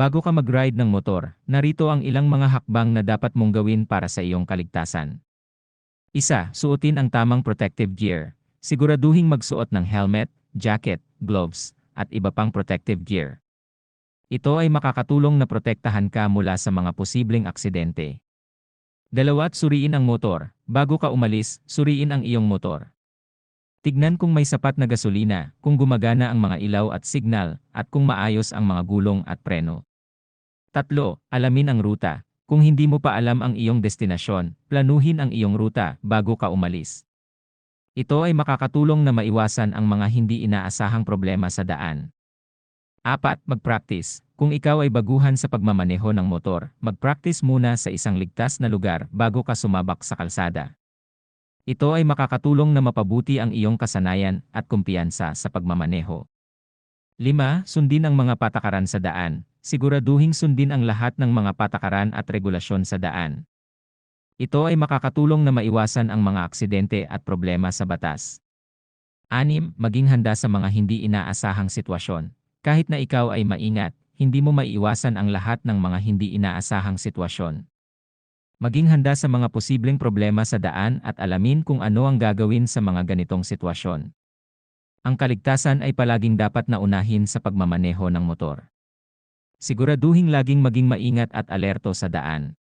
Bago ka mag-ride ng motor, narito ang ilang mga hakbang na dapat mong gawin para sa iyong kaligtasan. Isa, suotin ang tamang protective gear. Siguraduhing magsuot ng helmet, jacket, gloves, at iba pang protective gear. Ito ay makakatulong na protektahan ka mula sa mga posibleng aksidente. Dalawa't suriin ang motor. Bago ka umalis, suriin ang iyong motor. Tignan kung may sapat na gasolina, kung gumagana ang mga ilaw at signal, at kung maayos ang mga gulong at preno. Tatlo, alamin ang ruta. Kung hindi mo pa alam ang iyong destinasyon, planuhin ang iyong ruta bago ka umalis. Ito ay makakatulong na maiwasan ang mga hindi inaasahang problema sa daan. Apat, mag-practice. Kung ikaw ay baguhan sa pagmamaneho ng motor, mag-practice muna sa isang ligtas na lugar bago ka sumabak sa kalsada. Ito ay makakatulong na mapabuti ang iyong kasanayan at kumpiyansa sa pagmamaneho. 5. Sundin ang mga patakaran sa daan. Siguraduhing sundin ang lahat ng mga patakaran at regulasyon sa daan. Ito ay makakatulong na maiwasan ang mga aksidente at problema sa batas. 6. Maging handa sa mga hindi inaasahang sitwasyon. Kahit na ikaw ay maingat, hindi mo maiiwasan ang lahat ng mga hindi inaasahang sitwasyon. Maging handa sa mga posibleng problema sa daan at alamin kung ano ang gagawin sa mga ganitong sitwasyon. Ang kaligtasan ay palaging dapat na unahin sa pagmamaneho ng motor. Siguraduhing laging maging maingat at alerto sa daan.